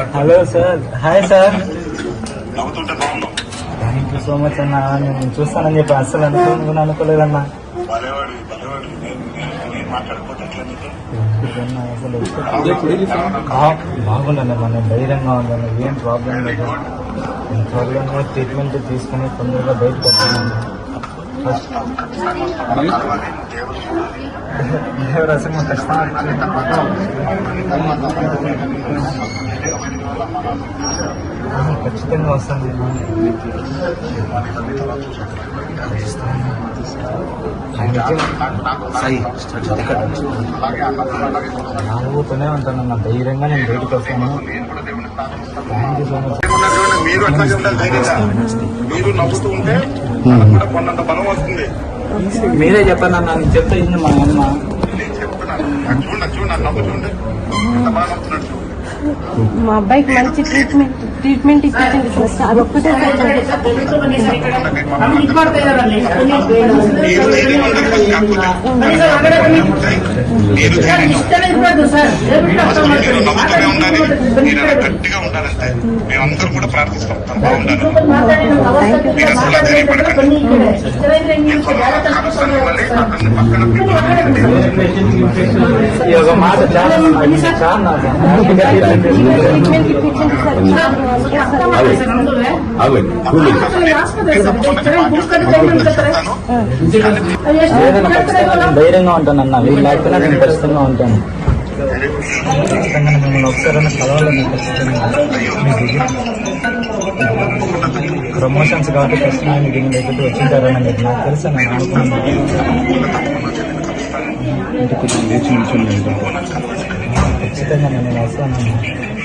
Hello sir. Hi sir. Thank you so much అన్న. నేను చూస్తానని చెప్పి అస్సలు అనుకోను అనుకోలేదన్నా. భలేవాడి భలేవాడి. నేను నేను- నేను మాట్లాడిపోతే ఎట్లా నీతో అన్న, అసలు బా- బాగున్నాను మన ధైర్యంగా ఉన్నాను ఏం ప్రాబ్లం లేదు. నేను త్వరలోనే ట్రీట్మెంట్ తీసుకుని తొందరగా బయటకు వస్తున్నాను. ఫస్ట్ ఖచ్చితంగా ఖచ్చితంగా వస్తాను. నాలుగుతూనే ఉంటాను నా ధైర్యంగా నేను బయటకు వస్తాను. థ్యాంక్ యూ సో మచ్ మీరు ధైర్యంగా నవ్వుతూ ఉంటే కూడా కొన్నంత బలం వస్తుంది. మీరే చెప్పండి అన్న నేను చెప్తే ఇది మా అమ్మ. నేను చెప్తున్నాను. నాకు చూడు నాకు చూడు నాకు నవ్వు చూడండి ఎంత బాగా నవ్వుతున్నాడు మా అబ్బాయికి మంచి ట్రీట్మెంట్ ట్రీట్మెంట్ ఇప్పించండి సార్. మీరు అలా గట్టిగా ఉండాలంటే మేమందరం కూడా ప్రార్థిస్తాం బాగుండాలి ధైర్యంగా ఉంటాను అన్న వీళ్ళు లేకపోయినా నేను ఖచ్చితంగా ఉంటాను ఖచ్చితంగా మిమ్మల్ని ఒకసారి కలవాలని ఖచ్చితంగా ప్రమోషన్స్ కాబట్టి ఖచ్చితంగా దీని దగ్గరికి వచ్చింటారని మీకు నాకు తెలుసు నేను అనుకున్నాను ఖచ్చితంగా నేను వస్తాను